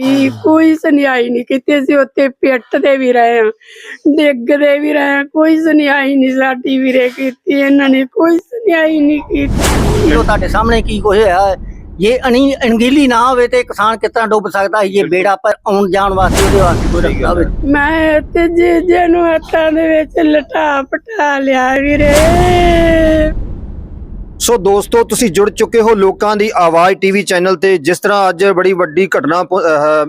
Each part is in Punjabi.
ਕੀ ਕੋਈ ਸੁਣਾਈ ਨਹੀਂ ਕੀਤੀ ਅਸੀਂ ਉੱਥੇ ਪਿੱਟਦੇ ਵੀ ਰਹੇ ਹਾਂ ਡਿੱਗਦੇ ਵੀ ਰਹੇ ਹਾਂ ਕੋਈ ਸੁਣਾਈ ਨਹੀਂ ਸਾਡੀ ਵੀਰੇ ਕੀਤੀ ਇਹਨਾਂ ਨੇ ਕੋਈ ਸੁਣਾਈ ਨਹੀਂ ਕੀਤੀ। ਜੋ ਤੁਹਾਡੇ ਸਾਹਮਣੇ ਕੀ ਕੁਝ ਹੋਇਆ? ਹੈ ਇਹ ਅਣੀ ਅਣਗੀਲੀ ਨਾ ਹੋਵੇ ਤੇ ਕਿਸਾਨ ਕਿਸ ਤਰ੍ਹਾਂ ਡੁੱਬ ਸਕਦਾ ਹੈ ਇਹ ਬੇੜਾ ਪਰ ਆਉਣ ਜਾਣ ਵਾਸਤੇ ਉਹਦੇ ਵਾਸਤੇ ਕੋਈ ਰਸਤਾ ਹੋਵੇ। ਮੈਂ ਤੇ ਜੀਜੇ ਨੂੰ ਹੱਥਾਂ ਦੇ ਵਿੱਚ ਲਟਾ ਪਟਾ ਲਿਆ ਵੀਰੇ। ਸੋ ਦੋਸਤੋ, ਤੁਸੀਂ ਜੁੜ ਚੁੱਕੇ ਹੋ ਲੋਕਾਂ ਦੀ ਆਵਾਜ਼ ਟੀਵੀ ਚੈਨਲ ਤੇ, ਜਿਸ ਤਰ੍ਹਾਂ ਅੱਜ ਬੜੀ ਵੱਡੀ ਘਟਨਾ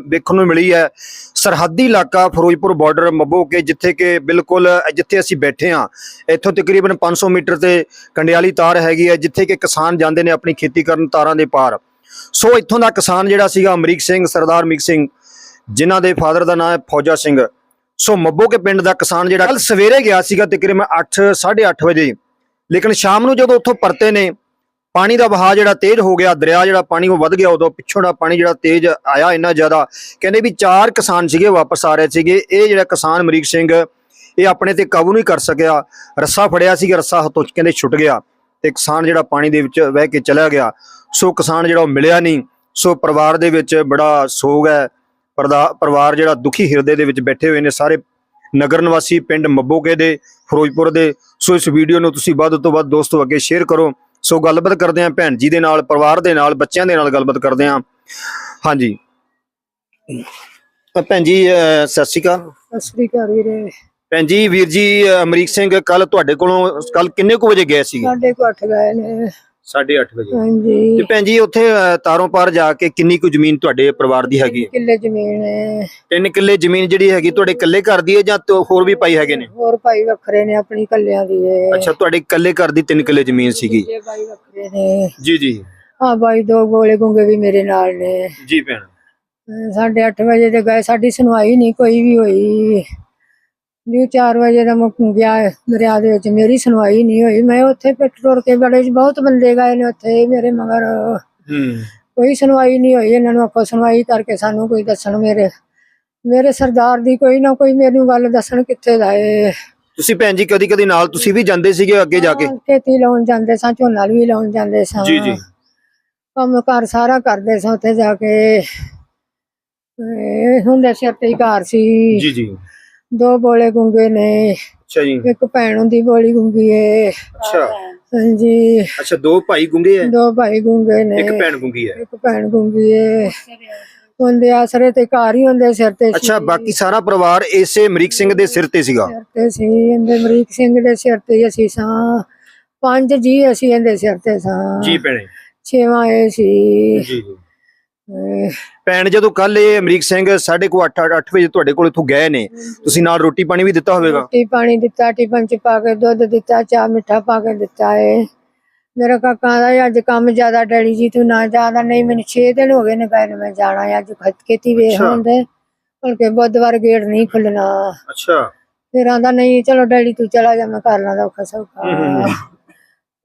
ਵੇਖਣ ਨੂੰ ਮਿਲੀ ਹੈ। ਸਰਹੱਦੀ ਇਲਾਕਾ ਫਿਰੋਜ਼ਪੁਰ ਬਾਰਡਰ ਮੱਬੋ ਕੇ, ਜਿੱਥੇ ਕਿ ਬਿਲਕੁਲ, ਜਿੱਥੇ ਅਸੀਂ ਬੈਠੇ ਹਾਂ, ਇੱਥੋਂ ਤਕਰੀਬਨ 500 ਮੀਟਰ ਤੇ ਕੰਡਿਆਲੀ ਤਾਰ ਹੈਗੀ ਹੈ, ਜਿੱਥੇ ਕਿ ਕਿਸਾਨ ਜਾਂਦੇ ਨੇ ਆਪਣੀ ਖੇਤੀ ਕਰਨ ਤਾਰਾਂ ਦੇ ਪਾਰ। ਸੋ ਇੱਥੋਂ ਦਾ ਕਿਸਾਨ ਜਿਹੜਾ ਸੀਗਾ, ਅਮਰੀਕ ਸਿੰਘ, ਸਰਦਾਰ ਅਮਰੀਕ ਸਿੰਘ, ਜਿਨ੍ਹਾਂ ਦੇ ਫਾਦਰ ਦਾ ਨਾਮ ਹੈ ਫੌਜਾ ਸਿੰਘ। ਸੋ ਮੱਬੋ ਕੇ ਪਿੰਡ ਦਾ ਕਿਸਾਨ ਜਿਹੜਾ ਕੱਲ ਸਵੇਰੇ ਗਿਆ ਸੀਗਾ ਤਕਰੀਬਨ 8 8:30 ਵਜੇ। ਲੇਕਿਨ ਸ਼ਾਮ ਨੂੰ ਜਦੋਂ ਉੱਥੋਂ ਪਰਤੇ ਨੇ, ਪਾਣੀ ਦਾ ਵਹਾਅ ਜਿਹੜਾ ਤੇਜ਼ ਹੋ ਗਿਆ, ਦਰਿਆ ਜਿਹੜਾ ਪਾਣੀ ਉਹ ਵੱਧ ਗਿਆ, ਉਦੋਂ ਪਿੱਛੋਂ ਦਾ ਪਾਣੀ ਜਿਹੜਾ ਤੇਜ਼ ਆਇਆ ਇੰਨਾ ਜ਼ਿਆਦਾ, ਕਹਿੰਦੇ ਵੀ ਚਾਰ ਕਿਸਾਨ ਸੀਗੇ, ਵਾਪਸ ਆ ਰਹੇ ਸੀਗੇ। ਇਹ ਜਿਹੜਾ ਕਿਸਾਨ ਅਮਰੀਕ ਸਿੰਘ, ਇਹ ਆਪਣੇ ਤੇ ਕਾਬੂ ਨਹੀਂ ਕਰ ਸਕਿਆ। ਰੱਸਾ ਫੜਿਆ ਸੀ ਰੱਸਾ ਹੱਥੋਂ ਕਹਿੰਦੇ ਛੁੱਟ ਗਿਆ ਤੇ ਕਿਸਾਨ ਜਿਹੜਾ ਪਾਣੀ ਦੇ ਵਿੱਚ ਵਹਿ ਕੇ ਚਲਾ ਗਿਆ। ਸੋ ਕਿਸਾਨ ਜਿਹੜਾ ਉਹ ਮਿਲਿਆ ਨਹੀਂ। ਸੋ ਪਰਿਵਾਰ ਦੇ ਵਿੱਚ ਬੜਾ ਸੋਗ ਹੈ। ਪਰਦਾ- ਪਰਿਵਾਰ ਜਿਹੜਾ ਦੁਖੀ ਹਿਰਦੇ ਦੇ ਵਿੱਚ ਬੈਠੇ ਹੋਏ ਨੇ, ਸਾਰੇ ਨਗਰ ਨਿਵਾਸੀ ਪਿੰਡ ਮੱਬੋਕੇ ਦੇ ਫਿਰੋਜ਼ਪੁਰ ਦੇ। ਸੋ ਇਸ ਵੀਡੀਓ ਨੂੰ ਤੁਸੀਂ ਵੱਧ ਤੋਂ ਵੱਧ ਦੋਸਤੋ ਅੱਗੇ ਸ਼ੇਅਰ ਕਰੋ। ਸੋ ਗੱਲਬਾਤ ਕਰਦੇ ਆਂ ਭੈਣ ਜੀ ਦੇ ਨਾਲ ਪਰਿਵਾਰ ਦੇ ਨਾਲ ਬੱਚਿਆਂ ਦੇ ਨਾਲ ਗੱਲਬਾਤ ਕਰਦੇ ਆਂ ਹਾਂਜੀ। ਭੈਣ ਜੀ ਸਤਿ ਸ਼੍ਰੀ ਅਕਾਲ। ਸਤਿ ਸ੍ਰੀ ਅਕਾਲ ਵੀਰੇ। ਭੈਣ ਜੀ ਵੀਰ ਜੀ ਅਮਰੀਕ ਸਿੰਘ ਕੱਲ ਤੁਹਾਡੇ ਕੋਲੋਂ ਕੱਲ ਕਿੰਨੇ ਕੁ ਵਜੇ ਗਏ ਸੀਗੇ? ਸਾਡੇ ਕੋ ਅੱਠ ਗਏ ਨੇ। 8:30 ਵਜੇ। ਤੇ ਹਾਂਜੀ ਭੈਣ ਜੀ ਉੱਥੇ ਅ, ਤਾਰੋਂ ਪਾਰ ਜਾ ਕੇ ਕਿੰਨੀ ਕੁ ਜ਼ਮੀਨ ਤੁਹਾਡੇ ਪਰਿਵਾਰ ਦੀ ਹੈਗੀ? ਕਿੱਲੇ ਜ਼ਮੀਨ ਹੈ। ਤਿੰਨ ਕਿੱਲੇ ਜ਼ਮੀਨ ਜਿਹੜੀ ਹੈਗੀ ਤੁਹਾਡੇ ਇਕੱਲੇ ਘਰ ਦੀ ਹੈ ਜਾਂ ਤੋ- ਹੋਰ ਵੀ ਪਾਈ ਹੈਗੇ ਨੇ? ਹੋਰ ਭਾਈ ਵੱਖਰੇ ਨੇ ਆਪਣੀ ਕੱਲਿਆਂ ਦੀ ਹੈ। ਅੱਛਾ ਤੁਹਾਡੇ ਇਕੱਲੇ ਘਰ ਦੀ ਤਿੰਨ ਕਿੱਲੇ ਜ਼ਮੀਨ ਸੀਗੀ। ਜੇ ਭਾਈ ਵੱਖਰੇ ਨੇ। ਜੀ ਜੀ। ਹਾਂ ਭਾਈ ਦੋ ਗੋਲੇ ਗੁੰਗੇ ਵੀ ਮੇਰੇ ਨਾਲ ਨੇ। ਜੀ ਭੈਣ। ਅਹ ਸਾਢੇ ਅੱਠ ਵਜੇ ਦੇ ਗਏ ਸਾਡੀ ਸੁਣਵਾਈ ਨਹੀਂ ਕੋਈ ਵੀ ਹੋਈ। ਜੀ 4 ਵਜੇ ਦਾ ਮੁੱਕ ਗਿਆ ਦਰਿਆ ਦੇ ਵਿੱਚ ਮੇਰੀ ਸੁਣਵਾਈ ਨਹੀਂ ਹੋਈ। ਮੈਂ ਉੱਥੇ ਪਿੱਟ ਟੁਰ ਕੇ ਬੜੇ ਬਹੁਤ ਬੰਦੇ ਗਏ ਨੇ ਉੱਥੇ ਮੇਰੇ ਮਗਰ। ਕੋਈ ਸੁਣਵਾਈ ਨਹੀਂ ਹੋਈ ਇਹਨਾਂ ਨੂੰ ਆਖੋ ਸੁਣਵਾਈ ਕਰਕੇ ਸਾਨੂੰ ਕੋਈ ਦੱਸਣ ਮੇਰੇ ਮੇਰੇ ਸਰਦਾਰ ਦੀ ਕੋਈ ਨਾ ਕੋਈ ਮੈਨੂੰ ਗੱਲ ਦੱਸਣ ਕਿੱਥੇ ਜਾਏ ਤੁਸੀਂ ਭੈਣ ਜੀ ਕਦੀ ਕਦੀ ਨਾਲ ਤੁਸੀਂ ਵੀ ਜਾਂਦੇ ਸੀਗੇ ਅੱਗੇ ਜਾ ਕੇ? ਖੇਤੀ ਲਾਉਣ ਜਾਂਦੇ ਸਾਂ ਝੋਨਾ ਵੀ ਲਾਉਣ ਜਾਂਦੇ ਸਾਂ। ਜੀ, ਜੀ। ਕੰਮ ਕਾਰ ਸਾਰਾ ਕਰਦੇ ਸਾਂ ਉੱਥੇ ਜਾ ਕੇ। ਇਹ ਹੁੰਦੇ ਸਿਰ ਤੇ ਘਰ ਸੀ। ਜੀ ਜੀ। ਦੋ ਬੋਲੇ ਗੁੰਗੇ ਨੇ। ਅੱਛਾ ਜੀ। ਇੱਕ ਭੈਣ ਹੁੰਦੀ ਬੋਲੀ ਗੁੰਗੀ ਏ। ਅੱਛਾ। ਹਾਂਜੀ। ਅੱਛਾ ਦੋ ਭਾਈ ਗੁੰਗੇ ਐ? ਦੋ ਭਾਈ ਗੁੰਗੇ ਨੇ। ਇੱਕ ਭੈਣ ਗੁੰਗੀ ਐ। ਇੱਕ ਭੈਣ ਗੁੰਗੀ ਏ। ਹੁੰਦੇ ਆਸਰੇ ਤੇ ਘਰ ਹੀ ਹੁੰਦੇ ਸਿਰ ਤੇ। ਅੱਛਾ ਬਾਕੀ ਸਾਰਾ ਪਰਿਵਾਰ ਇਸੇ ਅਮਰੀਕ ਸਿੰਘ ਦੇ ਸਿਰ ਤੇ ਸੀਗਾ? ਸਿਰ ਤੇ ਸੀ। ਇਹਦੇ ਅਮਰੀਕ ਸਿੰਘ ਦੇ ਸਿਰ ਤੇ ਅਸੀਂ ਸਾਂ। ਪੰਜ ਜੀ ਅਸੀਂ ਇਹਦੇ ਸਿਰ ਤੇ ਸਾਂ। ਜੀ ਭੈਣੇ। ਛੇਵਾਂ ਇਹ ਸੀ। ਜੀ ਜੀ। ਭੈਣ ਜਦੋਂ ਕੱਲ ਇਹ ਅਮਰੀਕ ਸਿੰਘ 8:30 8 ਵਜੇ ਤੁਹਾਡੇ ਕੋਲ ਇੱਥੋਂ ਗਏ ਨੇ ਤੁਸੀਂ ਨਾਲ ਰੋਟੀ ਪਾਣੀ ਵੀ ਦਿੱਤਾ ਹੋਵੇਗਾ? ਰੋਟੀ ਪਾਣੀ ਦਿੱਤਾ ਟਿਫਨ ਚ ਪਾ ਕੇ ਦੁੱਧ ਦਿੱਤਾ ਚਾਹ ਮਿੱਠਾ ਪਾ ਕੇ ਦਿੱਤਾ ਏ। ਮੇਰਾ ਕਾਕਾ ਦਾ ਅੱਜ ਕੰਮ ਜ਼ਿਆਦਾ ਡੈਡੀ ਜੀ ਤੂੰ ਨਾ ਜ਼ਿਆਦਾ ਨਹੀਂ ਮੈਨੂੰ 6 ਦਿਨ ਹੋ ਗਏ ਨੇ ਕਹਿ ਮੈਂ ਜਾਣਾ ਅੱਜ ਖਤ ਖੇਤੀ ਵੇਖ। ਹੁੰਦੇ ਬਲਕਿ ਬੁੱਧਵਾਰ ਗੇਟ ਨਹੀਂ ਖੁੱਲਣਾ। ਅੱਛਾ। ਫਿਰ ਆਂਦਾ ਨਹੀਂ ਚਲੋ ਡੈਡੀ ਤੂੰ ਚਲਾ ਜਾ ਮੈਂ ਕਰ ਲਾਂਗਾ ਔਖਾ ਸੌਖਾ।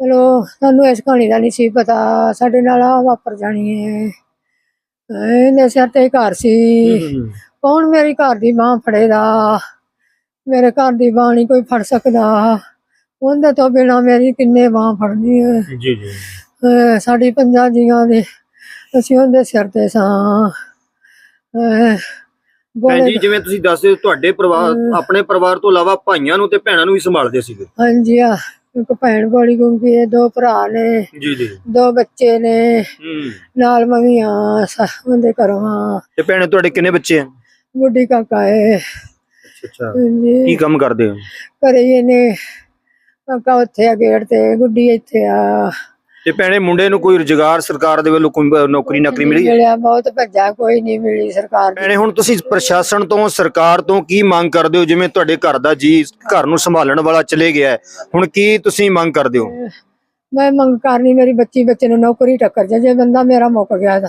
ਚਲੋ ਸਾਨੂੰ ਇਸ ਕਹਾਣੀ ਦਾ ਨਹੀਂ ਸੀ ਪਤਾ ਸਾਡੇ ਨਾਲ ਆ ਵਾਪਰ ਜਾਣੀ ਹੈ ਇਹਨੇ ਸਿਰ ਤੇ ਘਰ ਸੀ। ਕੌਣ ਮੇਰੀ ਘਰ ਦੀ ਬਾਹ ਫੜੇਗਾ ਮੇਰੇ ਘਰ ਦੀ ਬਾਹ ਨਹੀਂ ਕੋਈ ਫੜ ਸਕਦਾ। ਉਹਦੇ ਤੋਂ ਬਿਨਾ ਮੇਰੀ ਕਿੰਨੇ ਬਾਹ ਫੜਨੀ ਹੈ ਜੀ ਜੀ। ਅਹ ਸਾਡੀ ਪੰਜਾਂ ਜੀਆਂ ਦੇ ਅਸੀਂ ਉਹਦੇ ਸਿਰ ਤੇ ਸਾਂ। ਅਹ ਭੈਣ ਬੋਲੇ ਜੀ ਜਿਵੇਂ ਤੁਸੀਂ ਦੱਸਦੇ ਤੁਹਾਡੇ ਪਰਿਵਾਰ ਆਪਣੇ ਪਰਿਵਾਰ ਤੋਂ ਇਲਾਵਾ ਭਾਈਆਂ ਨੂੰ ਤੇ ਭੈਣਾਂ ਨੂੰ ਵੀ ਸੰਭਾਲਦੇ ਸੀਗੇ। ਹਾਂਜੀ ਆ। ਇੱਕ ਭੈਣ ਗੋਲੀ ਗੁੰਗੀ ਹੈ ਦੋ ਭਰਾ ਨੇ ਜੀ ਜੀ। ਦੋ ਬੱਚੇ ਨੇ ਹੂੰ। ਨਾਲ ਮਵੀਆਂ ਉਹਦੇ ਘਰੋਂ। ਆ ਤੇ ਭੈਣੇ ਤੁਹਾਡੇ ਕਿੰਨੇ ਬੱਚੇ ਆ? ਬੁੱਢੀ ਕਾਕਾ ਹੈ। ਅੱਛਾ ਕੀ ਕੰਮ ਕਰਦੇ ਹੋ? ਘਰੇ ਹੀ ਨੇ ਕਾਕਾ ਉੱਥੇ ਆ ਗੇਟ ਤੇ ਗੁੱਡੀ ਇੱਥੇ ਆ। ਤੇ ਭੈਣੇ ਮੁੰਡੇ ਨੂੰ ਕੋਈ ਰੁਜ਼ਗਾਰ ਸਰਕਾਰ ਦੇ ਵੱਲੋਂ ਕੋਈ ਨੌਕਰੀ ਨਾਕਰੀ ਮਿਲੀ? ਹੈ ਮਿਲਿਆ ਬਹੁਤ ਭੱਜਾ ਕੋਈ ਨਹੀਂ ਮਿਲੀ ਸਰਕਾਰ ਦੀ ਭੈਣੇ ਹੁਣ ਤੁਸੀਂ ਪ੍ਰਸ਼ਾਸਨ ਤੋਂ ਸਰਕਾਰ ਤੋਂ ਕੀ ਮੰਗ ਕਰਦੇ ਹੋ? ਜਿਵੇਂ ਤੁਹਾਡੇ ਘਰ ਦਾ ਜੀ ਘਰ ਨੂੰ ਸੰਭਾਲਣ ਵਾਲਾ ਚਲੇ ਗਿਆ ਹੈ, ਹੁਣ ਕੀ ਤੁਸੀਂ ਮੰਗ ਕਰਦੇ ਹੋ? ਮੈਂ ਮੰਗ ਕਰਨੀ ਮੇਰੀ ਬੱਚੀ ਬੱਚੇ ਨੂੰ ਨੌਕਰੀ ਟੱਕਰ ਜਾ ਜੇ ਬੰਦਾ ਮੇਰਾ ਮੁੱਕ ਗਿਆ ਤਾਂ।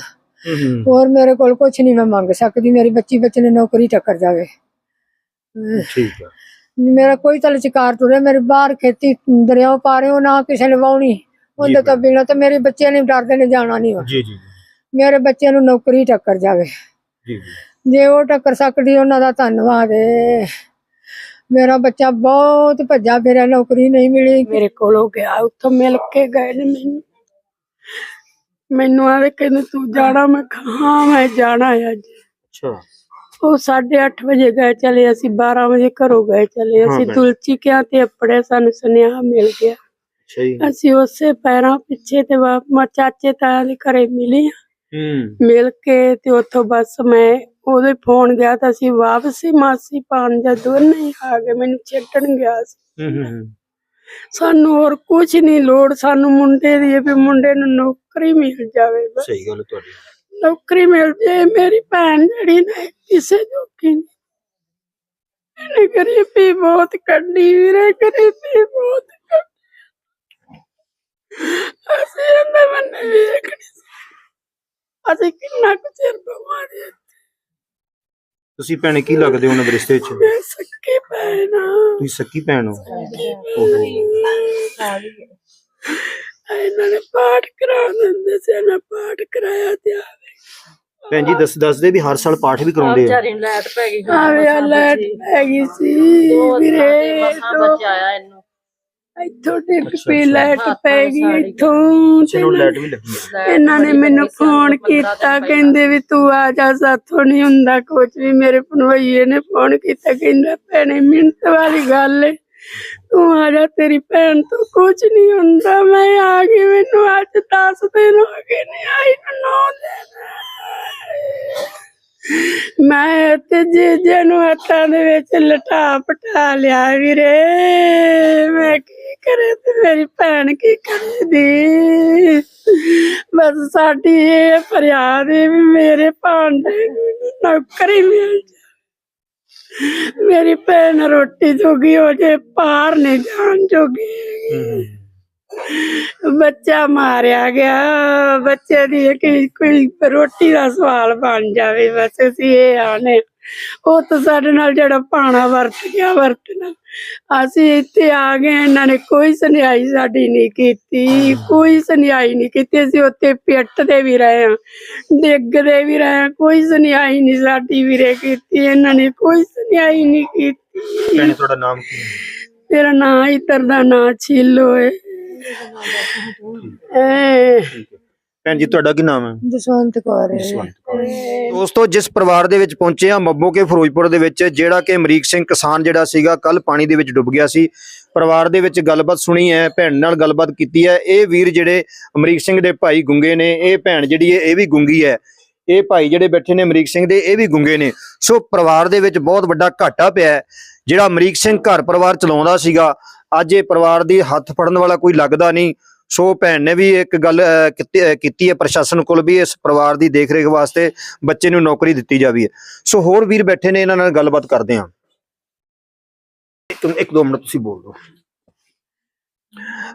ਹੋਰ ਮੇਰੇ ਕੋਲ ਕੁਝ ਨਹੀਂ ਮੈਂ ਮੰਗ ਸਕਦੀ ਮੇਰੀ ਬੱਚੀ ਬੱਚੇ ਨੂੰ ਨੌਕਰੀ ਟੱਕਰ ਜਾਵੇ। ਠੀਕ ਹੈ। ਮੇਰਾ ਕੋਈ ਤਲ ਚਕਾਰ ਤੁਰੇ ਮੇਰੇ ਬਾਹਰ ਖੇਤੀ ਦਰਿਆਓ ਪਾਰੇ ਉਹ ਨਾ ਕਿਸੇ ਨੇ ਵਾਉਣੀ ਉਹਦੇ ਤੋਂ ਬਿਨਾਂ ਤਾਂ ਮੇਰੇ ਬੱਚੇ ਨੇ ਡਰਦੇ ਨੇ ਜਾਣਾ ਨਹੀਂ ਜੀ ਜੀ ਮੇਰੇ ਬੱਚੇ ਨੂੰ ਨੌਕਰੀ ਟੱਕਰ ਜਾਵੇ। ਜੀ ਜੇ। ਉਹ ਟੱਕਰ ਸਕਦੀ ਉਹਨਾਂ ਦਾ ਧੰਨਵਾਦ ਏ। ਮੇਰਾ ਬੱਚਾ ਬਹੁਤ ਭੱਜਾ ਫਿਰਿਆ ਨੌਕਰੀ ਨਹੀਂ ਮਿਲੀ। ਮੇਰੇ ਕੋਲੋਂ ਗਿਆ ਉੱਥੋਂ ਮਿਲ ਕੇ ਗਏ ਨੇ ਮੈਨੂੰ। ਮੈਨੂੰ ਆਵੇ ਕਹਿੰਦੇ ਤੂੰ ਜਾਣਾ ਮੈਂ ਕਿਹਾ, ਮੈਂ ਜਾਣਾ ਹੈ ਅੱਜ? ਅੱਛਾ। ਉਹ 8:30 ਵਜੇ ਗਏ ਚਲੇ ਅਸੀਂ 12 ਵਜੇ ਘਰੋਂ ਗਏ ਚਲੇ। ਅਸੀਂ। ਦੁਲਚੀ ਕਿਆ ਤੇ ਆਪਣੇ ਸਾਨੂੰ ਸੁਨੇਹਾ ਮਿਲ ਗਿਆ। ਅੱਛਾ ਜੀ। ਅਸੀਂ ਉਸੇ ਪੈਰਾਂ ਪਿੱਛੇ ਤੇ ਮਾ ਚਾਚੇ ਤਾਇਆ ਦੇ ਘਰੇ ਮਿਲੇ ਆ। ਹੂੰ। ਮਿਲ ਕੇ ਤੇ ਉੱਥੋਂ ਬਸ ਮੈਂ ਉਹਦੇ ਫੋਨ ਗਿਆ ਤਾਂ ਅਸੀਂ ਵਾਪਸੀ ਮਾਸੀ ਭਾਣਜਾ ਦੋਨੇ ਹੀ ਆ ਗਏ। ਮੈਨੂੰ ਛੱਡਣ ਗਿਆ ਸੀ। ਹੂੰ ਹੂੰ ਸਾਨੂੰ ਹੋਰ ਕੁਝ ਨਹੀਂ ਲੋੜ। ਸਾਨੂੰ ਮੁੰਡੇ ਦੀ ਹੈ ਵੀ ਮੁੰਡੇ ਨੂੰ ਨੌਕਰੀ ਮਿਲ ਜਾਵੇ ਬਸ। ਸਹੀ ਗੱਲ ਹੈ ਤੁਹਾਡੀ। ਨੌਕਰੀ ਮਿਲ ਜੇ। ਮੇਰੀ ਭੈਣ ਜਿਹੜੀ ਨੇ ਕਿਸੇ ਜੋਗੀ ਨਹੀਂ। ਇਹਨੇ ਗਰੀਬੀ ਬਹੁਤ ਕੱਢੀ। ਵੀਰੇ ਗਰੀਬੀ ਬਹੁਤ ਅਸੀਂ ਇਹਦੇ ਬੰਨੇ ਵੇਖ ਨਹੀਂ ਸਕਦੇ। ਅਸੀਂ ਕਿੰਨਾ ਕੁ ਚਿਰ ਬਿਮਾਰੀ ਹੈ ਤੁਸੀਂ ਭੈਣੇ ਕੀ ਲੱਗਦੇ ਹੋ ਉਹਨਾਂ ਦੇ ਰਿਸ਼ਤੇ 'ਚ ਮੈਂ ਸੱਕੀ ਭੈਣ ਆ। ਤੁਸੀਂ ਸੱਕੀ ਭੈਣ ਹੋ? ਇਹਨਾਂ ਨੇ ਪਾਠ ਕਰਾ ਦਿੰਦੇ ਸੀ ਇਹਨਾਂ ਪਾਠ ਕਰਾਇਆ ਤੇ ਆਵੇ ਭੈਣ ਜੀ ਦੱਸ ਦੱਸਦੇ ਵੀ ਹਰ ਸਾਲ ਪਾਠ ਵੀ ਕਰਾਉਂਦੇ ਆ। ਵਿਚਾਰੀ ਨੂੰ ਲੈਟ ਪੈ ਗਈ ਆਵੇ ਆ ਲੈਟ ਪੈ ਗਈ ਸੀ। ਵੀਰੇ ਮਸਾਂ ਤੋਂ ਬਚਾਇਆ ਇਹਨੂੰ। ਇੱਥੋਂ ਡਿੱਗ ਪਈ। ਲਾਈਟ ਪੈ ਗਈ। ਇੱਥੋਂ ਤੇ ਚਲੋ ਲੈਟ ਵੀ ਲੱਗੀ ਹੈ ਇਹਨਾਂ ਨੇ ਮੈਨੂੰ ਫੋਨ ਕੀਤਾ। ਕਹਿੰਦੇ ਵੀ ਤੂੰ ਆ ਜਾ ਸਾਥੋਂ ਨਹੀਂ ਹੁੰਦਾ ਕੁਝ ਵੀ ਮੇਰੇ ਭਣਵਈਏ ਨੇ ਫੋਨ ਕੀਤਾ ਕਹਿੰਦਾ ਭੈਣੇ ਮਿੰਟ ਵਾਲੀ ਗੱਲ ਏ ਤੂੰ ਆ ਜਾ ਤੇਰੀ ਭੈਣ ਤੋਂ ਕੁਝ ਨਹੀਂ ਹੁੰਦਾ ਮੈਂ ਆ ਗਈ ਮੈਨੂੰ ਅੱਜ 10 ਦਿਨ ਹੋ ਗਏ ਨੇ ਆਈ ਨੂੰ ਨੌ ਦਿਨ ਮੈਂ ਤੇ ਜੀਜੇ ਨੂੰ ਹੱਥਾਂ ਦੇ ਵਿੱਚ ਲਟਾ ਪਟਾ ਲਿਆ ਵੀਰੇ। ਮੈਂ ਕੀ ਕਰੇ ਤੇ ਮੇਰੀ ਭੈਣ ਕੀ ਕਰੇਦੀ ਬਸ ਸਾਡੀ ਇਹ ਫਰਿਆਦ ਹੈ ਵੀ ਮੇਰੇ ਭਾਂਡੇ ਨੂੰ ਨੌਕਰੀ ਮਿਲ ਜਾ ਮੇਰੀ ਭੈਣ ਰੋਟੀ ਜੋਗੀ ਹੋ ਜੇ ਪਾਰ ਨਹੀਂ ਜਾਣ ਜੋਗੀ ਬੱਚਾ ਮਾਰਿਆ ਗਿਆ। ਬੱਚੇ ਦੀ ਕਿ ਕੋਈ ਰੋਟੀ ਦਾ ਸਵਾਲ ਬਣ ਜਾਵੇ ਬਸ ਅਸੀਂ ਇਹ ਆਨੇ। ਉਹ ਤਾਂ ਸਾਡੇ ਨਾਲ ਜਿਹੜਾ ਪਾਣਾ ਵਰਤ ਗਿਆ ਵਰਤਣਾ। ਅਸੀਂ ਇੱਥੇ ਆ ਗਏ ਇਹਨਾਂ ਨੇ ਕੋਈ ਸੁਣਾਈ ਸਾਡੀ ਨਹੀਂ ਕੀਤੀ ਕੋਈ ਸੁਣਾਈ ਨਹੀਂ ਕੀਤੀ। ਅਸੀਂ ਉੱਥੇ ਪਿੱਟਦੇ ਵੀ ਰਹੇ ਹਾਂ ਡਿੱਗਦੇ ਵੀ ਰਹੇ ਹਾਂ ਕੋਈ ਸੁਣਾਈ ਨਹੀਂ ਸਾਡੀ ਵੀਰੇ ਕੀਤੀ ਇਹਨਾਂ ਨੇ ਕੋਈ ਸੁਣਾਈ ਨਹੀਂ ਕੀਤੀ। ਭੈਣੇ ਤੁਹਾਡਾ ਨਾਮ ਕੀ ਹੈ? ਮੇਰਾ ਨਾਂ ਇਤਰ ਦਾ ਨਾਂ ਛੀਲੋ ਹੈ ਏ ਭੈਣ ਜੀ ਤੁਹਾਡਾ ਕੀ ਨਾਮ ਹੈ? ਜਸਵੰਤ ਕੌਰ। ਜਸਵੰਤ ਕੌਰ। ਦੋਸਤੋ ਜਿਸ ਪਰਿਵਾਰ ਦੇ ਵਿੱਚ ਪਹੁੰਚੇ ਆ ਮੱਬੋ ਕੇ ਫਿਰੋਜ਼ਪੁਰ ਦੇ ਵਿੱਚ ਜਿਹੜਾ ਕਿ ਅਮਰੀਕ ਸਿੰਘ ਕਿਸਾਨ ਜਿਹੜਾ ਸੀਗਾ ਕੱਲ ਪਾਣੀ ਦੇ ਵਿੱਚ ਡੁੱਬ ਗਿਆ ਸੀ। ਪਰਿਵਾਰ ਦੇ ਵਿੱਚ ਗੱਲਬਾਤ ਸੁਣੀ ਹੈ ਭੈਣ ਨਾਲ ਗੱਲਬਾਤ ਕੀਤੀ ਹੈ। ਇਹ ਵੀਰ ਜਿਹੜੇ ਅਮਰੀਕ ਸਿੰਘ ਦੇ ਭਾਈ ਗੁੰਗੇ ਨੇ ਇਹ ਭੈਣ ਜਿਹੜੀ ਹੈ ਇਹ ਵੀ ਗੁੰਗੀ ਹੈ। ਇਹ ਭਾਈ ਜਿਹੜੇ ਬੈਠੇ ਨੇ ਅਮਰੀਕ ਸਿੰਘ ਦੇ ਇਹ ਵੀ ਗੁੰਗੇ ਨੇ। ਸੋ ਪਰਿਵਾਰ ਦੇ ਵਿੱਚ ਬਹੁਤ ਵੱਡਾ ਘਾਟਾ ਪਿਆ ਹੈ। ਜਿਹੜਾ ਅਮਰੀਕ ਸਿੰਘ ਘਰ ਪਰਿਵਾਰ ਚਲਾਉਂਦਾ ਸੀਗਾ ਅੱਜ ਇਹ ਪਰਿਵਾਰ ਦੀ ਹੱਥ ਫੜਨ ਵਾਲਾ ਕੋਈ ਲੱਗਦਾ ਨਹੀਂ। ਸੋ ਭੈਣ ਨੇ ਵੀ ਇੱਕ ਗੱਲ ਕੀਤੀ ਹੈ ਪ੍ਰਸ਼ਾਸਨ ਕੋਲ ਵੀ ਇਸ ਪਰਿਵਾਰ ਦੀ ਦੇਖਰੇਖ ਵਾਸਤੇ ਬੱਚੇ ਨੂੰ ਨੌਕਰੀ ਦਿੱਤੀ ਜਾਵੇ। ਹੈ ਸੋ ਹੋਰ ਵੀਰ ਬੈਠੇ ਨੇ ਇਹਨਾਂ ਨਾਲ ਗੱਲਬਾਤ ਕਰਦੇ ਹਾਂ। ਇੱਕ ਇੱਕ ਦੋ ਮਿੰਟ ਤੁਸੀਂ ਬੋਲ ਦਿਓ।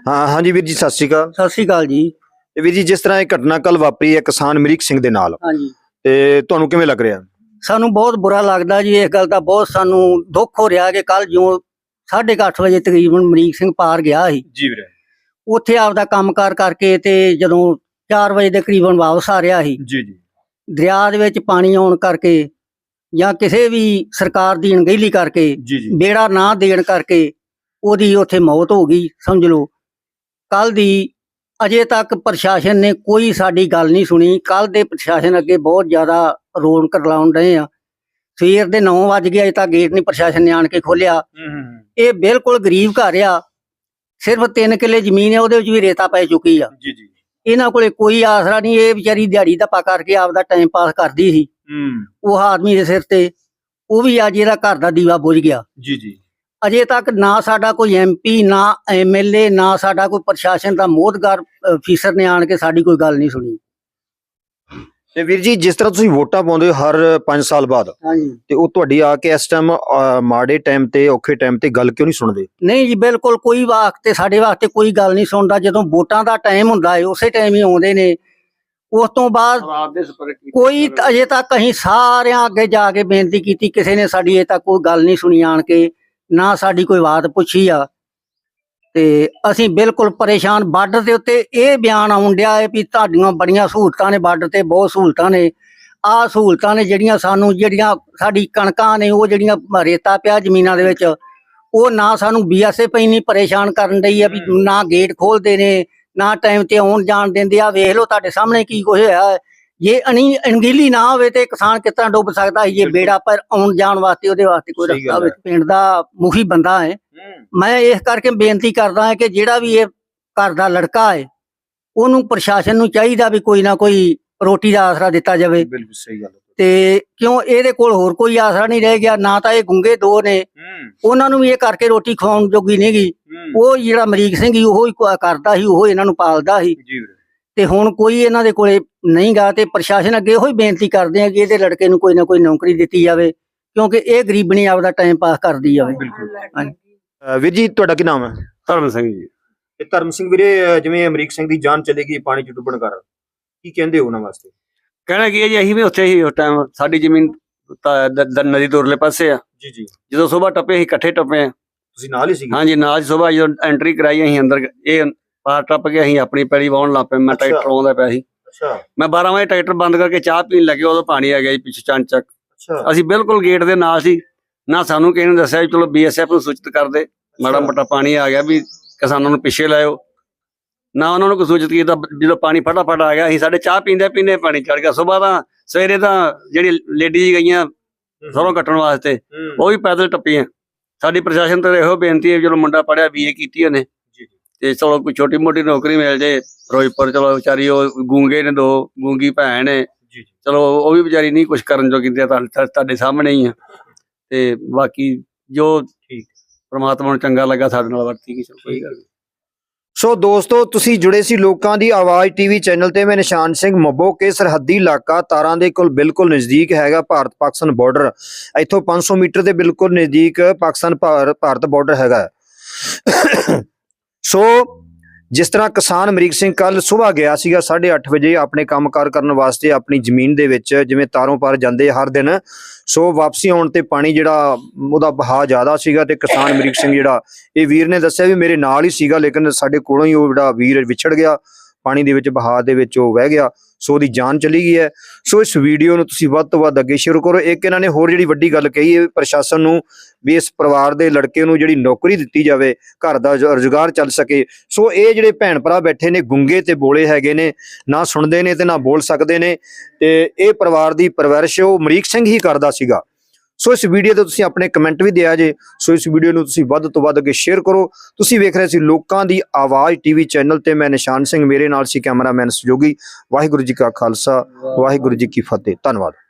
ਹਾਂ ਹਾਂਜੀ ਵੀਰ ਜੀ ਸਤਿ ਸ਼੍ਰੀ ਅਕਾਲ। ਸਤਿ ਸ੍ਰੀ ਅਕਾਲ ਜੀ। ਵੀਰ ਜੀ ਜਿਸ ਤਰ੍ਹਾਂ ਇਹ ਘਟਨਾ ਕੱਲ ਵਾਪਰੀ ਹੈ ਕਿਸਾਨ ਅਮਰੀਕ ਸਿੰਘ ਦੇ ਨਾਲ। ਹਾਂਜੀ। ਤੇ ਤੁਹਾਨੂੰ ਕਿਵੇਂ ਲੱਗ ਰਿਹਾ? ਸਾਨੂੰ ਬਹੁਤ ਬੁਰਾ ਲੱਗਦਾ ਜੀ ਇਸ ਗੱਲ ਦਾ ਬਹੁਤ ਸਾਨੂੰ ਦੁੱਖ ਹੋ ਰਿਹਾ ਕਿ ਕੱਲ ਜਿਉਂ 8:30 ਵਜੇ ਤਕਰੀਬਨ ਅਮਰੀਕ ਸਿੰਘ ਪਾਰ ਗਿਆ ਸੀ। ਜੀ ਵੀਰੇ। ਉੱਥੇ ਆਪਦਾ ਕੰਮਕਾਰ ਕਰਕੇ ਤੇ ਜਦੋਂ 4 ਵਜੇ ਦੇ ਕਰੀਬਨ ਵਾਪਸ ਆ ਰਿਹਾ ਸੀ। ਜੀ ਜੀ। ਦਰਿਆ ਦੇ ਵਿੱਚ ਪਾਣੀ ਆਉਣ ਕਰਕੇ ਜਾਂ ਕਿਸੇ ਵੀ ਸਰਕਾਰ ਦੀ ਅਣਗਹਿਲੀ ਕਰਕੇ ਬੇੜਾ ਨਾ ਦੇਣ ਕਰਕੇ ਉਹਦੀ ਉੱਥੇ ਮੌਤ ਹੋ ਗਈ ਸਮਝ ਲਓ। ਕੱਲ ਦੀ ਅਜੇ ਤੱਕ ਪ੍ਰਸ਼ਾਸਨ ਨੇ ਕੋਈ ਸਾਡੀ ਗੱਲ ਨਹੀਂ ਸੁਣੀ। ਕੱਲ ਦੇ ਪ੍ਰਸ਼ਾਸਨ ਅੱਗੇ ਬਹੁਤ ਜ਼ਿਆਦਾ ਰੋਣ ਕਰਲਾਉਣ ਰਹੇ ਆ। ਸਵੇਰ ਦੇ 9 ਵਜ ਗਏ ਅਜੇ ਤੱਕ ਗੇਟ ਨਹੀਂ ਪ੍ਰਸ਼ਾਸਨ ਨੇ ਆਣ ਕੇ ਖੋਲਿਆ ਇਹ ਬਿਲਕੁਲ ਗਰੀਬ ਘਰ ਆ। ਸਿਰਫ 3 ਕਿੱਲੇ ਜ਼ਮੀਨ ਹੈ ਉਹਦੇ ਵਿੱਚ ਵੀ ਰੇਤਾ ਪੈ ਚੁੱਕੀ ਆ। ਜੀ ਜੀ। ਇਹਨਾਂ ਕੋਲੇ ਕੋਈ ਆਸਰਾ ਨਹੀਂ ਇਹ ਵਿਚਾਰੀ ਦਿਹਾੜੀ ਦਾ ਕਰਕੇ ਆਪਦਾ ਟਾਈਮ ਪਾਸ ਕਰਦੀ ਸੀ। ਉਹ ਆਦਮੀ ਦੇ ਸਿਰ ਤੇ ਉਹ ਵੀ ਅੱਜ ਇਹਦਾ ਘਰ ਦਾ ਦੀਵਾ ਬੁਝ ਗਿਆ। ਜੀ ਜੀ। ਅਜੇ ਤੱਕ ਨਾ ਸਾਡਾ ਕੋਈ ਐਮਪੀ ਨਾ ਐਮਐਲਏ ਨਾ ਸਾਡਾ ਕੋਈ ਪ੍ਰਸ਼ਾਸਨ ਦਾ ਮੋਹਤਗਰ ਅਫੀਸਰ ਨੇ ਆਣ ਕੇ ਸਾਡੀ ਕੋਈ ਗੱਲ ਨਹੀਂ ਸੁਣੀ। ਤੇ ਵੀਰ ਜੀ ਜਿਸ ਤਰ੍ਹਾਂ ਤੁਸੀਂ ਵੋਟਾਂ ਪਾਉਂਦੇ ਹੋ ਹਰ 5 ਸਾਲ ਬਾਅਦ ਹਾਂਜੀ। ਤੇ ਉਹ ਤੁਹਾਡੀ ਆ ਕੇ ਇਸ ਟਾਈਮ ਮਾੜੇ ਟਾਈਮ ਤੇ ਔਖੇ ਟਾਈਮ ਤੇ ਗੱਲ ਕਿਉਂ ਨਹੀਂ ਸੁਣਦੇ? ਨਹੀਂ ਜੀ ਬਿਲਕੁਲ ਕੋਈ ਵਾਸਤੇ ਸਾਡੇ ਵਾਸਤੇ ਕੋਈ ਗੱਲ ਨਹੀਂ ਸੁਣਦਾ। ਜਦੋਂ ਵੋਟਾਂ ਦਾ ਟਾਈਮ ਹੁੰਦਾ ਹੈ ਉਸੇ ਟਾਈਮ ਹੀ ਆਉਂਦੇ ਨੇ। ਉਸ ਤੋਂ ਬਾਅਦ ਕੋਈ ਅਜੇ ਤੱਕ ਅਸੀਂ ਸਾਰਿਆਂ ਅੱਗੇ ਜਾ ਕੇ ਬੇਨਤੀ ਕੀਤੀ ਕਿਸੇ ਨੇ ਸਾਡੀ ਅਜੇ ਤੱਕ ਕੋਈ ਗੱਲ ਨਹੀਂ ਸੁਣੀ ਆਣ ਕੇ। ਨਾ ਸਾਡੀ ਕੋਈ ਬਾਤ ਪੁੱਛੀ ਆ। ਤੇ ਅਸੀਂ ਬਿਲਕੁਲ ਪਰੇਸ਼ਾਨ ਬਾਰਡਰ ਦੇ ਉੱਤੇ ਇਹ ਬਿਆਨ ਆਉਣ ਡਿਆ ਹੈ ਵੀ ਤੁਹਾਡੀਆਂ ਬੜੀਆਂ ਸਹੂਲਤਾਂ ਨੇ ਬਾਰਡਰ ਤੇ ਬਹੁਤ ਸਹੂਲਤਾਂ ਨੇ। ਆਹ ਸਹੂਲਤਾਂ ਨੇ ਜਿਹੜੀਆਂ ਸਾਨੂੰ ਜਿਹੜੀਆਂ ਸਾਡੀ ਕਣਕਾਂ ਨੇ ਉਹ ਜਿਹੜੀਆਂ ਰੇਤਾ ਪਿਆ ਜ਼ਮੀਨਾਂ ਦੇ ਵਿੱਚ ਉਹ ਨਾ ਸਾਨੂੰ ਬੀਐਸਐਫ ਇੰਨੀ ਪਰੇਸ਼ਾਨ ਕਰਨ ਡਈ ਆ ਵੀ ਨਾ ਗੇਟ ਖੋਲਦੇ ਨੇ ਨਾ ਟਾਈਮ ਤੇ ਆਉਣ ਜਾਣ ਦਿੰਦੇ ਆ। ਵੇਖ ਲਓ ਤੁਹਾਡੇ ਸਾਹਮਣੇ ਕੀ ਕੁਝ ਹੋਇਆ ਹੈ। ਜੇ ਅਣੀ ਅਣਗੀਲੀ ਨਾ ਹੋਵੇ ਤੇ ਕਿਸਾਨ ਕਿਸ ਤਰ੍ਹਾਂ ਡੁੱਬ ਸਕਦਾ ਜੇ ਬਿਲਕੁਲ। ਬੇੜਾ ਪਰ ਆਉਣ ਜਾਣ ਵਾਸਤੇ ਉਹਦੇ ਵਾਸਤੇ ਕੋਈ ਰਸਤਾ ਹੋਵੇ ਪਿੰਡ ਦਾ ਮੁਖੀ ਬੰਦਾ ਹੈ। ਮੈਂ ਇਸ ਕਰਕੇ ਬੇਨਤੀ ਕਰਦਾ ਹਾਂ ਕਿ ਜਿਹੜਾ ਵੀ ਇਹ ਘਰ ਦਾ ਲੜਕਾ ਹੈ ਉਹਨੂੰ ਪ੍ਰਸ਼ਾਸਨ ਨੂੰ ਚਾਹੀਦਾ ਵੀ ਕੋਈ ਨਾ ਕੋਈ ਰੋਟੀ ਦਾ ਆਸਰਾ ਦਿੱਤਾ ਜਾਵੇ। ਬਿਲਕੁਲ ਸਹੀ ਗੱਲ ਤੇ ਕਿਉਂ ਇਹਦੇ ਕੋਲ ਹੋਰ ਕੋਈ ਆਸਰਾ ਨਹੀਂ ਰਹਿ ਗਿਆ ਨਾ ਤਾਂ ਇਹ ਗੁੰਗੇ ਦੋ ਨੇ। ਉਹਨਾਂ ਨੂੰ ਵੀ ਇਹ ਕਰਕੇ ਰੋਟੀ ਖਵਾਉਣ ਜੋਗੀ ਨਹੀਂ ਗਈ ਉਹ ਜਿਹੜਾ ਅਮਰੀਕ ਸਿੰਘ ਸੀ ਉਹ ਹੀ ਕਰਦਾ ਸੀ ਉਹ ਇਹਨਾਂ ਨੂੰ ਪਾਲਦਾ ਸੀ। ਜੀ ਵੀਰੇ। ਤੇ ਹੁਣ ਕੋਈ ਇਹਨਾਂ ਦੇ ਕੋਲੇ ਨਹੀਂ ਗਾ ਤੇ ਪ੍ਰਸ਼ਾਸਨ ਅੱਗੇ ਇਹੋ ਹੀ ਬੇਨਤੀ ਕਰਦੇ ਆ ਕਿ ਇਹਦੇ ਲੜਕੇ ਨੂੰ ਕੋਈ ਨਾ ਕੋਈ ਨੌਕਰੀ ਦਿੱਤੀ ਜਾਵੇ ਕਿਉਂਕਿ ਇਹ ਗਰੀਬਣੀ ਆਪਦਾ ਟਾਈਮ ਪਾਸ ਕਰਦੀ ਜਾਵੇ। ਵੀਰ ਜੀ ਤੁਹਾਡਾ ਕੀ ਨਾਮ ਹੈ? ਧਰਮ ਸਿੰਘ ਜੀ। ਇਹ ਧਰਮ ਸਿੰਘ ਵੀਰੇ ਜਿਵੇਂ ਅਮਰੀਕ ਸਿੰਘ ਦੀ ਜਾਨ ਚਲੇ ਗਈ ਪਾਣੀ ਚ ਡੁੱਬਣ ਕਾਰਨ ਕੀ ਕਹਿੰਦੇ ਹੋ ਉਹਨਾਂ ਵਾਸਤੇ? ਕਹਿਣਾ ਕੀ ਹੈ ਜੀ ਅਸੀਂ ਵੀ ਉੱਥੇ ਹੀ ਉਸ ਟਾਈਮ ਸਾਡੀ ਜ਼ਮੀਨ ਤਾਂ ਦ- ਦ- ਨਦੀ ਤੋਂ ਉਰਲੇ ਪਾਸੇ ਆ। ਜੀ ਜੀ। ਜਦੋਂ ਸਵੇਰ ਟੱਪੇ ਅਸੀਂ ਇਕੱਠੇ ਟੱਪੇ ਆ। ਤੁਸੀਂ ਨਾਲ ਹੀ ਸੀਗੇ? ਹਾਂਜੀ ਨਾਲ ਸਵੇਰ ਜਦੋਂ ਐਂਟਰੀ ਕਰਾਈ ਅਸੀਂ ਅੰਦਰ ਗ- ਇਹ ਪਾਰ ਟੱਪ ਕੇ ਅਸੀਂ ਆਪਣੀ ਪੈਲੀ ਵਾਉਣ ਲੱਗ ਪਏ ਮੈਂ। ਟਰੈਕਟਰ ਆਉਂਦਾ ਪਿਆ ਸੀ ਅੱਛਾ ਮੈਂ 12 ਵਜੇ ਟਰੈਕਟਰ ਬੰਦ ਕਰਕੇ ਚਾਹ ਪੀਣ ਲੱਗੇ ਉਦੋਂ ਪਾਣੀ ਆ ਗਿਆ ਜੀ ਪਿੱਛੇ ਚੰਚਕ ਅੱਛਾ ਅਸੀਂ ਬਿਲਕੁਲ ਗੇਟ ਦੇ ਨਾਲ ਸੀ ਨਾ ਸਾਨੂੰ ਕਿਸੇ ਨੇ ਦੱਸਿਆ ਵੀ ਚਲੋ ਬੀਐਸਐਫ ਨੂੰ ਸੂਚਿਤ ਕਰ ਦੇ ਮਾੜਾ। ਮੋਟਾ ਪਾਣੀ ਆ ਗਿਆ ਵੀ ਕਿਸਾਨਾਂ ਨੂੰ ਪਿੱਛੇ ਲਾਇਓ ਨਾ ਉਹਨਾਂ ਨੂੰ ਕੋਈ ਸੂਚਿਤ ਕੀਤਾ ਜਦੋਂ ਪਾਣੀ ਫਟਾਫਟ ਆ ਗਿਆ ਅਸੀਂ ਸਾਡੇ ਚਾਹ ਪੀਂਦੇ ਪੀਂਦੇ ਪਾਣੀ ਚੜ ਗਿਆ ਸਵੇਰ ਤਾਂ ਸਵੇਰੇ ਤਾਂ ਜਿਹੜੀ ਲੇਡੀਜ਼ ਗਈਆਂ ਸਰੋਂ ਕੱਟਣ ਵਾਸਤੇ। ਉਹ ਵੀ ਪੈਦਲ ਟੱਪੀਆਂ ਸਾਡੀ ਪ੍ਰਸ਼ਾਸਨ ਤੋਂ ਇਹੋ ਬੇਨਤੀ ਹੈ ਚਲੋ ਮੁੰਡਾ ਪੜਿਆ ਬੀਏ ਕੀਤੀ ਉਹਨੇ। ਤੇ ਚਲੋ ਕੋਈ ਛੋਟੀ ਮੋਟੀ ਨੌਕਰੀ ਮਿਲ ਜੇ ਫਿਰੋਜ਼ਪੁਰ ਚਲੋ ਵਿਚਾਰੀ ਉਹ ਗੂੰਗੇ ਨੇ ਦੋ ਗੂੰਗੀ ਭੈਣ ਹੈ ਜੀ ਜੀ। ਚਲੋ ਉਹ ਵੀ ਵਿਚਾਰੀ ਨਹੀਂ ਕੁਝ ਕਰਨ ਜੋਗੀ ਤੇ ਤੁਹਾਡੇ ਸਾਹਮਣੇ ਹੀ ਆ। ਤੇ ਬਾਕੀ ਜੋ ਠੀਕ। ਪ੍ਰਮਾਤਮਾ ਨੂੰ ਚੰਗਾ ਲੱਗਾ ਸਾਡੇ ਨਾਲ ਵਰਤੀ ਗਈ ਚਲੋ ਕੋਈ ਗੱਲ ਸੋ ਦੋਸਤੋ ਤੁਸੀਂ ਜੁੜੇ ਸੀ ਲੋਕਾਂ ਦੀ ਆਵਾਜ਼ ਟੀਵੀ ਚੈਨਲ ਤੇ। ਮੈਂ ਨਿਸ਼ਾਨ ਸਿੰਘ ਮੱਬੋ ਕੇ ਸਰਹੱਦੀ ਇਲਾਕਾ ਤਾਰਾਂ ਦੇ ਕੋਲ ਬਿਲਕੁਲ ਨਜ਼ਦੀਕ ਹੈਗਾ ਭਾਰਤ ਪਾਕਿਸਤਾਨ ਬਾਰਡਰ ਇੱਥੋਂ 500 ਮੀਟਰ ਦੇ ਬਿਲਕੁਲ ਨਜ਼ਦੀਕ ਪਾਕਿਸਤਾਨ ਭਾਰ- ਭਾਰਤ ਬਾਰਡਰ ਹੈਗਾ। ਸੋ ਜਿਸ ਤਰ੍ਹਾਂ ਕਿਸਾਨ ਅਮਰੀਕ ਸਿੰਘ ਕੱਲ ਸਵੇਰ ਗਿਆ ਸੀਗਾ 8:30 ਵਜੇ ਆਪਣੇ ਕੰਮਕਾਰ ਕਰਨ ਵਾਸਤੇ ਆਪਣੀ ਜ਼ਮੀਨ ਦੇ ਵਿੱਚ, ਜਿਵੇਂ ਤਾਰੋਂ ਪਾਰ ਜਾਂਦੇ ਹਰ ਦਿਨ, ਸੋ ਵਾਪਸੀ ਆਉਣ ਤੇ ਪਾਣੀ ਜਿਹੜਾ ਉਹਦਾ ਬਹਾ ਜ਼ਿਆਦਾ ਸੀਗਾ ਤੇ ਕਿਸਾਨ ਅਮਰੀਕ ਸਿੰਘ ਜਿਹੜਾ, ਇਹ ਵੀਰ ਨੇ ਦੱਸਿਆ ਵੀ ਮੇਰੇ ਨਾਲ ਹੀ ਸੀਗਾ ਲੇਕਿਨ ਸਾਡੇ ਕੋਲੋਂ ਹੀ ਉਹ ਜਿਹੜਾ ਵੀਰ ਵਿਛੜ ਗਿਆ, ਪਾਣੀ ਦੇ ਵਿੱਚ ਬਹਾਅ ਦੇ ਵਿੱਚ ਉਹ ਵਹਿ ਗਿਆ। ਸੋ ਉਹਦੀ ਜਾਨ ਚਲੀ ਗਈ ਹੈ। ਸੋ ਇਸ ਵੀਡੀਓ ਨੂੰ ਤੁਸੀਂ ਵੱਧ ਤੋਂ ਵੱਧ ਅੱਗੇ ਸ਼ੇਅਰ ਕਰੋ। ਇੱਕ ਇਹਨਾਂ ਨੇ ਹੋਰ ਜਿਹੜੀ ਵੱਡੀ ਗੱਲ ਕਹੀ ਹੈ ਪ੍ਰਸ਼ਾਸਨ ਨੂੰ ਵੀ ਇਸ ਪਰਿਵਾਰ ਦੇ ਲੜਕੇ ਨੂੰ ਜਿਹੜੀ ਨੌਕਰੀ ਦਿੱਤੀ ਜਾਵੇ, ਘਰ ਦਾ ਜੋ ਰੁਜ਼ਗਾਰ ਚੱਲ ਸਕੇ। ਸੋ ਇਹ ਜਿਹੜੇ ਭੈਣ ਭਰਾ ਬੈਠੇ ਨੇ, ਗੁੰਗੇ ਤੇ ਬੋਲੇ ਹੈਗੇ ਨੇ, ਨਾ ਸੁਣਦੇ ਨੇ ਤੇ ਨਾ ਬੋਲ ਸਕਦੇ ਨੇ। ਤੇ ਇਹ ਪਰਿਵਾਰ ਦੀ ਪਰਵਰਿਸ਼ ਉਹ ਅਮਰੀਕ ਸਿੰਘ ਹੀ ਕਰਦਾ ਸੀਗਾ। ਸੋ ਇਸ ਵੀਡੀਓ ਤੇ ਤੁਸੀਂ ਆਪਣੇ ਕਮੈਂਟ ਵੀ ਦਿਆ ਜੇ। ਸੋ ਇਸ ਵੀਡੀਓ ਨੂੰ ਤੁਸੀਂ ਵੱਧ ਤੋਂ ਵੱਧ ਅੱਗੇ ਸ਼ੇਅਰ ਕਰੋ। ਤੁਸੀਂ ਵੇਖ ਰਹੇ ਸੀ ਲੋਕਾਂ ਦੀ ਆਵਾਜ਼ ਟੀਵੀ ਚੈਨਲ ਤੇ ਮੈਂ ਨਿਸ਼ਾਨ ਸਿੰਘ, ਮੇਰੇ ਨਾਲ ਸੀ ਕੈਮਰਾਮੈਨ ਸਹਿਯੋਗੀ ਵਾਹਿਗੁਰੂ ਜੀ ਕਾ ਖਾਲਸਾ, ਵਾਹਿਗੁਰੂ ਜੀ ਕੀ ਫਤਿਹ। ਧੰਨਵਾਦ।